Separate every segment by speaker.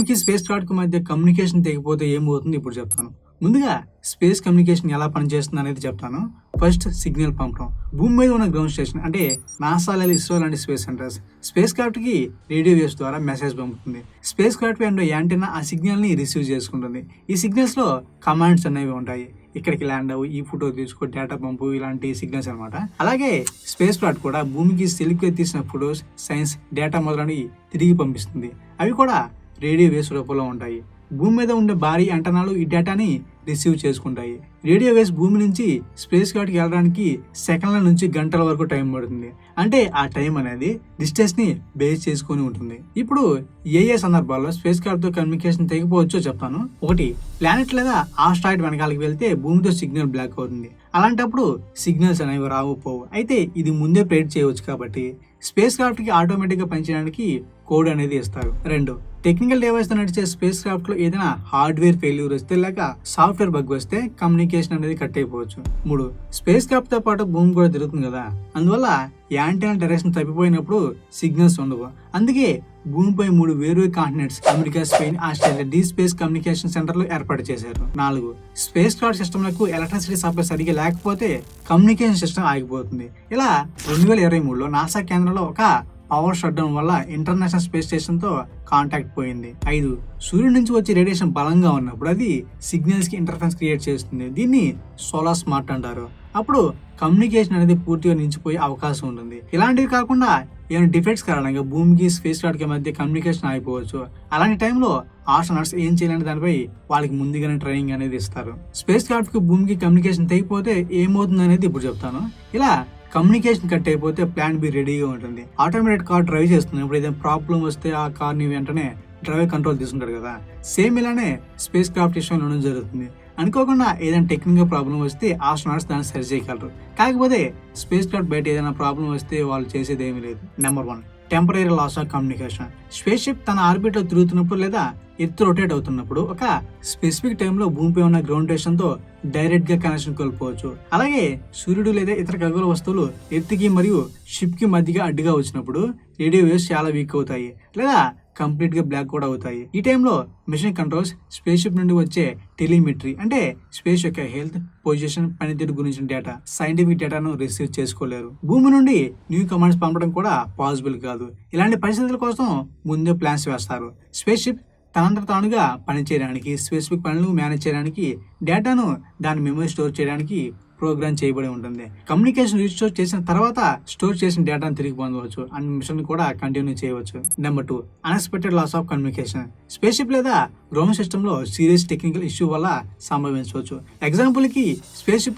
Speaker 1: భూమికి స్పేస్ క్రాఫ్ట్కి మధ్య కమ్యూనికేషన్ తెగిపోతే ఏమవుతుంది? ఇప్పుడు చెప్తాను. ముందుగా స్పేస్ కమ్యూనికేషన్ ఎలా పనిచేస్తుంది అనేది చెప్తాను. ఫస్ట్ సిగ్నల్ పంపడం. భూమి మీద ఉన్న గ్రౌండ్ స్టేషన్ అంటే నాసా లేదా ఇస్రో లాంటి స్పేస్ సెంటర్స్ స్పేస్ క్రాఫ్ట్కి రేడియో వేవ్స్ ద్వారా మెసేజ్ పంపుతుంది. స్పేస్ క్రాఫ్ట్ అండ్ యాంటీనా ఆ సిగ్నల్ని రిసీవ్ చేసుకుంటుంది. ఈ సిగ్నల్స్లో కమాండ్స్ అనేవి ఉంటాయి. ఇక్కడికి ల్యాండ్ అవ్వు ఈ ఫోటో తీసుకో డేటా పంపు ఇలాంటి సిగ్నల్స్ అన్నమాట. అలాగే స్పేస్ క్రాఫ్ట్ కూడా భూమికి సెల్ఫ్ తీసిన ఫొటోస్ సైన్స్ డేటా మొదలైనవి తిరిగి పంపిస్తుంది. అవి కూడా రేడియో వేవ్స్ రూపంలో ఉంటాయి. భూమి మీద ఉండే భారీ అంటనాలు ఈ డేటాని రిసీవ్ చేసుకుంటాయి. రేడియో వేవ్స్ భూమి నుంచి స్పేస్ క్రాఫ్ట్కి వెళ్ళడానికి సెకండ్ల నుంచి గంటల వరకు టైం పడుతుంది. అంటే ఆ టైం అనేది డిస్టెన్స్ని బేస్ చేసుకొని ఉంటుంది. ఇప్పుడు ఏ ఏ సందర్భాల్లో స్పేస్ క్రాఫ్ట్తో కమ్యూనికేషన్ తెగిపోవచ్చో చెప్తాను. ఒకటి ప్లానెట్ లేదా ఆస్ట్రాయిడ్ వెనకాలకి వెళ్తే భూమితో సిగ్నల్ బ్లాక్ అవుతుంది. అలాంటప్పుడు సిగ్నల్స్ అనేవి రావు పోవు. అయితే ఇది ముందే ప్రేట్ చేయవచ్చు కాబట్టి స్పేస్ క్రాఫ్ట్కి ఆటోమేటిక్గా పనిచేయడానికి కోడ్ అనేది ఇస్తారు. రెండు టెక్నికల్ డివైస్తో నడిచే స్పేస్ క్రాఫ్ట్లో ఏదైనా హార్డ్వేర్ ఫెయిల్యూర్ వస్తే లేక సాఫ్ట్వేర్ బగ్ వస్తే కమ్యూనికేషన్ అనేది కట్ అయిపోవచ్చు. మూడు స్పేస్ క్రాఫ్ట్తో పాటు భూమి కూడా తిరుగుతుంది కదా? అందువల్ల యాంటీనా డైరెక్షన్ తప్పిపోయినప్పుడు సిగ్నల్స్ ఉండవు. అందుకే భూమిపై మూడు వేరు continents America Spain Australia deep space communication సెంటర్లు ఏర్పాటు చేశారు. నాలుగు స్పేస్ క్రాఫ్ట్ సిస్టమ్లకు ఎలక్ట్రిసిటీ సప్లై సరిగ్గా లేకపోతే కమ్యూనికేషన్ సిస్టమ్ ఆగిపోతుంది. ఇలా రెండు వేల ఇరవై మూడులో నాసా కేంద్రంలో ఒక పవర్ షట్డౌన్ వల్ల ఇంటర్నేషనల్ స్పేస్ స్టేషన్తో కాంటాక్ట్ పోయింది. ఐదు సూర్యుడి నుంచి వచ్చే రేడియేషన్ బలంగా ఉన్నప్పుడు అది సిగ్నల్స్కి ఇంటర్ఫరెన్స్ క్రియేట్ చేస్తుంది. దీన్ని సోలార్ స్మార్ట్ అంటారు. అప్పుడు కమ్యూనికేషన్ అనేది పూర్తిగా నిలిచిపోయే అవకాశం ఉంటుంది. ఇలాంటివి కాకుండా ఏమైనా డిఫెక్ట్స్ కారణంగా భూమికి స్పేస్ కార్డ్కి మధ్య కమ్యూనికేషన్ అయిపోవచ్చు అలాంటి టైంలో ఆస్ట్రోనట్స్ ఏం చేయాలనే దానిపై వాళ్ళకి ముందుగానే ట్రైనింగ్ అనేది ఇస్తారు. స్పేస్ కార్డ్కి భూమికి కమ్యూనికేషన్ తెగిపోతే ఏమవుతుంది అనేది ఇప్పుడు చెప్తాను. ఇలా కమ్యూనికేషన్ కట్ అయిపోతే ప్లాన్ బి రెడీగా ఉంటుంది. ఆటోమేటెడ్ కార్ డ్రైవ్ చేస్తుంది ఇప్పుడు ఏదైనా ప్రాబ్లం వస్తే ఆ కార్ని వెంటనే డ్రైవర్ కంట్రోల్ తీసుకుంటాడు కదా. సేమ్ ఇలానే స్పేస్ క్రాఫ్ట్ విషయంలో ఉండడం జరుగుతుంది. అనుకోకుండా ఏదైనా టెక్నికల్ ప్రాబ్లం వస్తే ఆస్ట్రోనాట్స్ దాన్ని సరి చేయగలరు. కాకపోతే స్పేస్ క్రాఫ్ట్ బయట ఏదైనా ప్రాబ్లం వస్తే వాళ్ళు చేసేది ఏమీ లేదు. Number one. Temporary loss of communication space ship తన ఆర్బిట్లో తిరుగుతున్నప్పుడు లేదా ఎర్త్ రొటేట్ అవుతున్నప్పుడు ఒక స్పెసిఫిక్ టైంలో భూమిపై ఉన్న గ్రౌండేషన్తో డైరెక్ట్గా తో డైరెక్ట్గా కనెక్షన్ కోల్పోవచ్చు. అలాగే సూర్యుడు లేదా ఇతర ఖగోళ వస్తువులు ఎత్తుకి మరియు షిప్కి మధ్యగా అడ్డుగా వచ్చినప్పుడు రేడియో వేవ్స్ చాలా వీక్ అవుతాయి. లేదా కంప్లీట్గా బ్లాక్ కూడా అవుతాయి. ఈ టైంలో మిషన్ కంట్రోల్స్ స్పేస్ షిప్ నుండి వచ్చే టెలిమెట్రీ అంటే స్పేస్ యొక్క హెల్త్ పొజిషన్ పనితీరు గురించిన డేటా. సైంటిఫిక్ డేటాను రిసీవ్ చేసుకోలేరు. భూమి నుండి న్యూ కమాండ్స్ పంపడం కూడా పాసిబుల్ కాదు. ఇలాంటి పరిస్థితుల కోసం ముందే ప్లాన్స్ వేస్తారు. స్పేస్ షిప్ తనంతట తానుగా పనిచేయడానికి స్పెసిఫిక్ పనులు మేనేజ్ చేయడానికి డేటాను దాని మెమరీ స్టోర్ చేయడానికి ప్రోగ్రామ్ చేయబడి ఉంటుంది. కమ్యూనికేషన్ రీస్టోర్ చేసిన తర్వాత స్టోర్ చేసిన డేటాను తిరిగి పొందవచ్చు. అండ్ మిషన్ కూడా కంటిన్యూ చేయవచ్చు. Number two unexpected loss of communication spaceship లేదా గ్రౌండ్ సిస్టమ్లో సీరియస్ టెక్నికల్ ఇష్యూ వల్ల సంభవించవచ్చు. ఎగ్జాంపుల్కి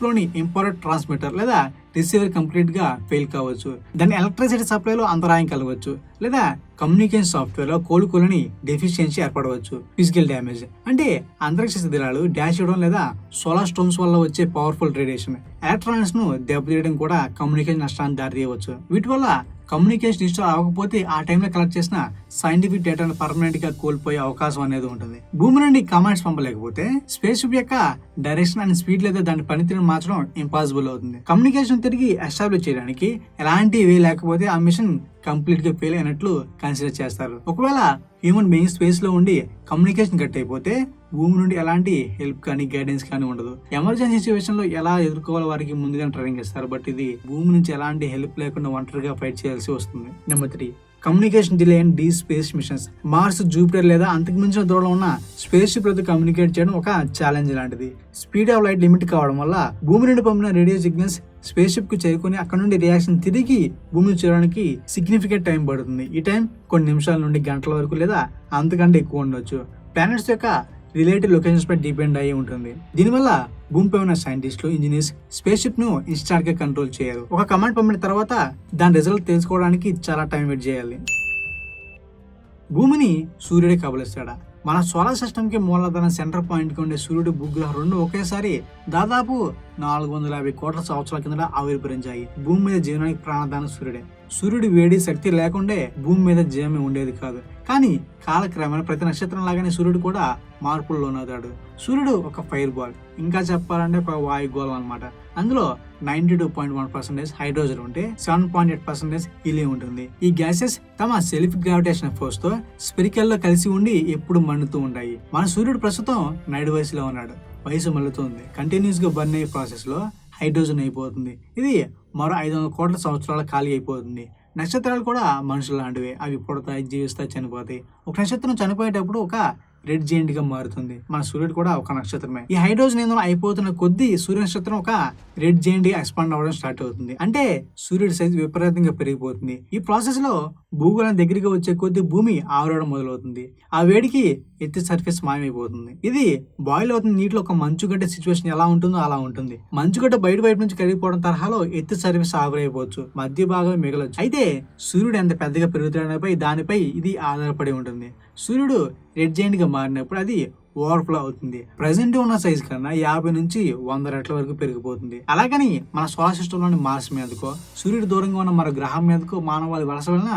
Speaker 1: లోని ఇంపార్టెంట్ ట్రాన్స్మిటర్ లేదా రిసీవర్ కంప్లీట్గా ఫెయిల్ కావచ్చు. దాని ఎలక్ట్రిసిటీ సప్లైలో అంతరాయం కలగవచ్చు. లేదా కమ్యూనికేషన్ సాఫ్ట్వేర్లో కోలుకోలేని డెఫిషియన్సీ ఏర్పడవచ్చు. Physical damage. అంటే అంతరిక్ష శిథిలాలు డాష్ ఇవ్వడం లేదా సోలార్ స్టోమ్స్ వల్ల వచ్చే పవర్ఫుల్ రేడియేషన్. ఎలక్ట్రానిక్స్ను దెబ్బతీయడం కూడా కమ్యూనికేషన్ నష్టాన్ని దారితీయవచ్చు. వీటి వల్ల కమ్యూనికేషన్ ఇన్స్టాల్ అవ్వకపోతే ఆ టైంలో కలెక్ట్ చేసిన సైంటిఫిక్ డేటాను పర్మనెంట్గా కోల్పోయే అవకాశం అనేది ఉంటుంది. భూమి నుండి కమాండ్స్ పంపలేకపోతే స్పేస్ షిప్ యొక్క డైరెక్షన్ అండ్ స్పీడ్ లేదా దాని పనితీరును మార్చడం ఇంపాసిబుల్ అవుతుంది. కమ్యూనికేషన్ తిరిగి ఎస్టాబ్లిష్ చేయడానికి ఎలాంటి వే లేకపోతే ఆ మిషన్ కంప్లీట్గా ఫెయిల్ అయినట్లు కన్సిడర్ చేస్తారు. ఒకవేళ హ్యూమన్ బీయింగ్ స్పేస్లో ఉండి కమ్యూనికేషన్ కట్ అయిపోతే భూమి నుండి ఎలాంటి హెల్ప్ కానీ గైడెన్స్ కానీ ఉండదు. ఎమర్జెన్సీ సిచ్యువేషన్లో ఎలా ఎదుర్కోవాలో వారికి ముందుగా ట్రైనింగ్ ఇస్తారు. బట్ ఇది భూమి నుంచి ఎలాంటి హెల్ప్ లేకుండా ఒంటరిగా ఫైట్ చేయాల్సి వస్తుంది. Number three communication delay and deep space missions. Mars Jupiter లేదా అంతకు మించిన దూరంలో ఉన్న స్పేస్ షిప్ కమ్యూనికేట్ చేయడం ఒక ఛాలెంజ్ లాంటిది. స్పీడ్ ఆఫ్ లైట్ లిమిట్ కావడం వల్ల భూమి నుండి పంపిన రేడియో సిగ్నల్స్ స్పేస్ షిప్కు చేరుకుని అక్కడ నుండి రియాక్షన్ తిరిగి భూమిని చేరడానికి సిగ్నిఫికెంట్ టైం పడుతుంది. ఈ టైం కొన్ని నిమిషాల నుండి గంటల వరకు లేదా అంతకంటే ఎక్కువ ఉండొచ్చు. ప్లానెట్స్ యొక్క రిలేటివ్ లొకేషన్స్ పై డిపెండ్ అయి ఉంటుంది. దీనివల్ల భూమిపై ఉన్న సైంటిస్టులు ఇంజనీర్స్ స్పేస్ షిప్ను ఇన్స్టాంట్గా కంట్రోల్ చేయరు. ఒక కమాండ్ పంపిన తర్వాత దాని రిజల్ట్ తెలుసుకోవడానికి చాలా టైం వెయిట్ చేయాలి. భూమిని సూర్యుడే కబలిస్తాడా మన సోలార్ సిస్టమ్కి మూలధన సెంటర్ పాయింట్కి ఉండే సూర్యుడు భూగ్రహ రెండు ఒకేసారి దాదాపు నాలుగు వందల యాభై కోట్ల సంవత్సరాల కింద ఆవిర్భవించాయి. భూమి మీద జీవనానికి ప్రాణదాన సూర్యుడే. సూర్యుడి వేడి శక్తి లేకుండే భూమి మీద జీవమే ఉండేది కాదు. కానీ కాలక్రమేణా ప్రతి నక్షత్రం లాగానే సూర్యుడు కూడా మార్పుల్లో ఉన్నదాడు సూర్యుడు ఒక ఫైర్ బాల్. ఇంకా చెప్పాలంటే ఒక వాయుగోళం అనమాట అందులో ninety two point one percentage hydrogen ఉంటే seven point eight percentage helium ఉంటుంది. ఈ గ్యాసెస్ తమ సెల్ఫ్ గ్రావిటేషన్ ఫోర్స్తో స్పెరికల్లో కలిసి ఉండి ఎప్పుడు మండుతూ ఉంటాయి. మన సూర్యుడు ప్రస్తుతం నైడు వయసులో ఉన్నాడు. వయసు మళ్ళుతుంది. కంటిన్యూస్గా బర్న్ అయ్యే ప్రాసెస్లో హైడ్రోజన్ అయిపోతుంది. ఇది మరో ఐదు వందల కోట్ల సంవత్సరాల ఖాళీ అయిపోతుంది. నక్షత్రాలు కూడా మనుషులు లాంటివి. అవి పుడతాయి జీవిస్తాయి చనిపోతాయి. ఒక నక్షత్రం చనిపోయేటప్పుడు ఒక రెడ్ జెయింట్గా మారుతుంది. మన సూర్యుడు కూడా ఒక నక్షత్రమే. ఈ హైడ్రోజన్ ఇంధనం అయిపోతున్న కొద్దీ సూర్య నక్షత్రం ఒక రెడ్ జెయింట్గా ఎక్స్పాండ్ అవ్వడం స్టార్ట్ అవుతుంది. అంటే సూర్యుడి సైజ్ విపరీతంగా పెరిగిపోతుంది. ఈ ప్రాసెస్లో భూగోళం దగ్గరికి వచ్చే కొద్దీ భూమి ఆవిరవడం మొదలవుతుంది. ఆ వేడికి ఎత్తి సర్ఫేస్ మాయమైపోతుంది. ఇది బాయిల్ అవుతున్న నీటిలో ఒక మంచుగడ్డ సిచ్యువేషన్ ఎలా ఉంటుందో అలా ఉంటుంది. మంచుగడ్డ బయట వైపు నుంచి కరిగిపోవడం తరహాలో ఎత్తి సర్ఫేస్ ఆవిరైపోవచ్చు. మధ్య భాగం మిగలొచ్చు. అయితే సూర్యుడు ఎంత పెద్దగా పెరుగుతాడనిపై దానిపై ఇది ఆధారపడి ఉంటుంది. సూర్యుడు రెడ్ జెయింట్గా మారినప్పుడు అది ఓవర్ఫ్లో అవుతుంది. ప్రజెంట్ ఉన్న సైజ్ కన్నా యాభై నుంచి వంద రెట్ల వరకు పెరిగిపోతుంది. అలాగని మన సోలార్ సిస్టంలోని మార్స్ మీదకో సూర్యుడు దూరంగా ఉన్న మరో గ్రహం మీదకో మానవాళి వలస వలన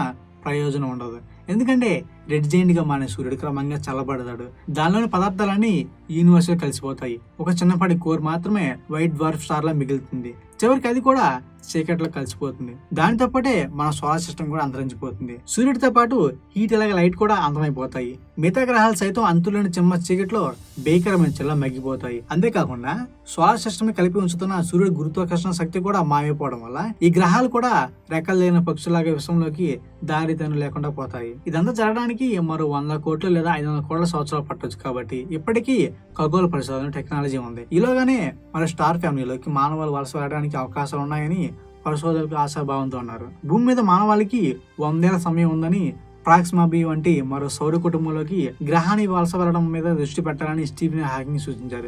Speaker 1: ప్రయోజనం ఉండదు. ఎందుకంటే రెడ్ జైంట్గా మానే సూర్యుడు క్రమంగా చల్లబడతాడు. దానిలోని పదార్థాలన్నీ యూనివర్స్ కలిసిపోతాయి. ఒక చిన్నపాటి కోర్ మాత్రమే వైట్ డ్వార్ఫ్ స్టార్ లా మిగులుతుంది. చివరికి అది కూడా చీకట్లో కలిసిపోతుంది. దానితో పాటే మన సోలార్ సిస్టమ్ కూడా అంతరించిపోతుంది. సూర్యుడితో పాటు హీట్ అలాగే లైట్ కూడా అంతమైపోతాయి. మిగతా గ్రహాలు సైతం అంతులేని చిమ్మ చీకట్లో భీకరమైన చిల్ల మగ్గిపోతాయి. అంతేకాకుండా సోలార్ సిస్టమ్ కలిపి ఉంచుతున్న సూర్యుడి గురుత్వాకర్షణ శక్తి కూడా మాయమైపోవడం వల్ల ఈ గ్రహాలు కూడా రెక్కలు లేని పక్షులాగా విషయంలోకి దారితనం లేకుండా పోతాయి. ఇదంతా జరగడానికి మరో వంద కోట్లు లేదా ఐదు వందల కోట్ల సంవత్సరాలు పట్టొచ్చు కాబట్టి ఇప్పటికీ ఖగోళ పరిశోధన టెక్నాలజీ ఉంది. ఇలాగానే మన స్టార్ ఫ్యామిలీలోకి మానవాళి వలస వెళ్ళడానికి అవకాశాలు ఉన్నాయని పరిశోధకులు ఆశాభావంతో ఉన్నారు. భూమి మీద మానవాళికి వందేళ్ళ సమయం ఉందని ప్రాక్సిమా బి వంటి మరో సౌర కుటుంబంలోకి గ్రహాన్ని వలస వెళ్ళడం మీద దృష్టి పెట్టాలని స్టీఫెన్ హాకింగ్ సూచించారు.